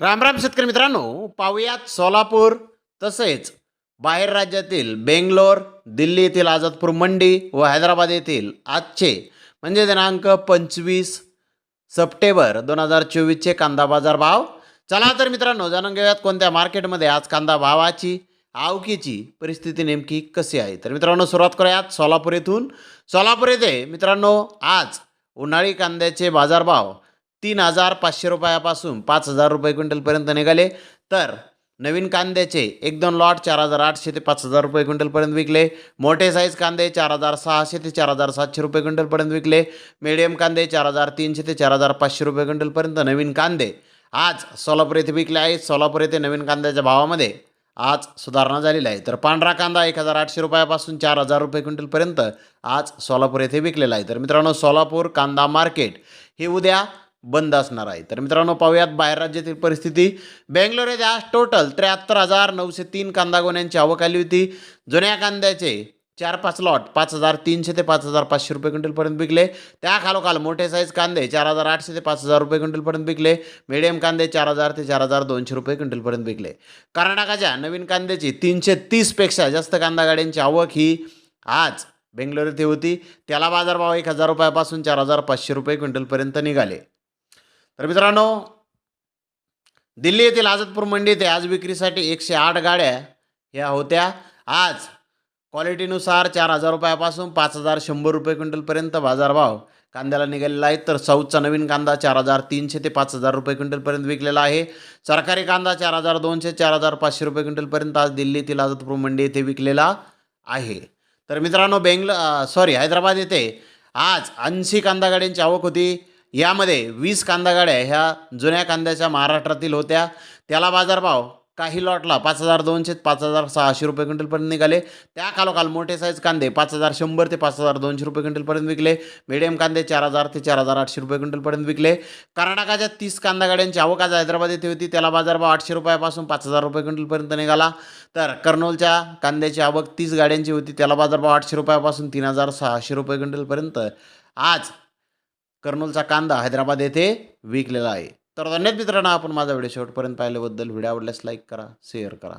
रामराम शेतकरी मित्रांनो पाहुयात सोलापूर तसेच बाहेर राज्यातील बेंगलोर दिल्ली येथील आझादपूर मंडी व हैदराबाद येथील आजचे म्हणजे दिनांक पंचवीस सप्टेंबर दोन हजार चोवीसचे कांदा बाजार भाव. चला तर मित्रांनो जाणून घेऊयात कोणत्या मार्केटमध्ये आज कांदा भावाची आवकीची परिस्थिती नेमकी कशी आहे. तर मित्रांनो सुरुवात करूयात सोलापूर येथून. सोलापूर येथे मित्रांनो आज उन्हाळी कांद्याचे बाजारभाव तीन हजार पाचशे रुपयापासून पाच हजार रुपये क्विंटलपर्यंत निघाले. तर नवीन कांद्याचे एक दोन लॉट चार हजार आठशे ते पाच हजार रुपये क्विंटलपर्यंत विकले. मोठे साईज कांदे चार हजार सहाशे ते चार हजार सातशे रुपये क्विंटलपर्यंत विकले. मिडियम कांदे चार हजार तीनशे ते चार हजार पाचशे रुपये क्विंटलपर्यंत नवीन कांदे. आज सोलापूर येथे विकले आहेत. सोलापूर येथे नवीन कांद्याच्या भावामध्ये आज सुधारणा झालेली आहे. तर पांढरा कांदा एक हजार आठशे रुपयापासून चार हजार रुपये क्विंटलपर्यंत आज सोलापूर येथे विकलेला आहे. तर मित्रांनो सोलापूर कांदा मार्केट हे उद्या बंद असणार आहे. तर मित्रांनो पाहूयात बाहेर राज्यातील परिस्थिती. बेंगलोर येथे आज टोटल त्र्याहत्तर हजार नऊशे तीन कांदा गोण्यांची आवक आली होती. जुन्या कांद्याचे चार पाच लॉट पाच हजार तीनशे ते पाच हजार पाचशे रुपये क्विंटलपर्यंत विकले त्या खालोखाल मोठे साईज कांदे चार हजार आठशे ते पाच हजार रुपये क्विंटलपर्यंत विकले मिडियम कांदे चार हजार ते चार हजार दोनशे रुपये क्विंटलपर्यंत विकले कर्नाटकाच्या नवीन कांद्याची तीनशे तीसपेक्षा जास्त कांदा गाड्यांची आवक ही आज बेंगलोर येथे होती. त्याला बाजारभाव एक हजार रुपयापासून चार हजार पाचशे रुपये क्विंटलपर्यंत निघाले. तर मित्रांनो दिल्ली येथील आझादपूर मंडी येथे आज विक्रीसाठी एकशे आठ गाड्या ह्या होत्या. आज क्वालिटीनुसार चार हजार रुपयापासून पाच हजार शंभर रुपये क्विंटलपर्यंत बाजारभाव कांद्याला निघालेला आहे. तर साऊथचा नवीन कांदा चार हजार तीनशे ते पाच हजार रुपये क्विंटलपर्यंत विकलेला आहे. सरकारी कांदा चार हजार दोनशे चार हजार पाचशे रुपये क्विंटलपर्यंत आज दिल्लीतील आझादपूर मंडी येथे विकलेला आहे. तर मित्रांनो बेंगल सॉरी हैदराबाद येथे आज ऐंशी कांदा गाड्यांची आवक होती. यामध्ये वीस कांदा गाड्या ह्या जुन्या कांद्याच्या महाराष्ट्रातील होत्या. त्याला बाजारभाव काही लॉटला पाच हजार दोनशे पाच हजार सहाशे रुपये क्विंटलपर्यंत निघाले. त्या खालोखाल मोठे साईज कांदे पाच हजार शंभर ते पाच हजार दोनशे रुपये क्विंटलपर्यंत विकले. मिडियम कांदे चार हजार ते चार हजार आठशे रुपये क्विंटलपर्यंत विकले. कर्नाटकाच्या तीस कांदा गाड्यांची आवक आज हैदराबाद येथे होती. त्याला बाजारभाव आठशे रुपयापासून पाच हजार रुपये क्विंटलपर्यंत निघाला. तर कर्नूलच्या कांद्याची आवक तीस गाड्यांची होती. त्याला बाजारभाव आठशे रुपयापासून तीन हजार सहाशे रुपये क्विंटलपर्यंत आज कर्नूलचा कांदा हैदराबाद येथे विकलेला आहे. तर धन्यवाद मित्रांनो आपण माझा व्हिडिओ शेवटपर्यंत पाहिल्याबद्दल व्हिडिओ आवडल्यास लाईक करा शेअर करा.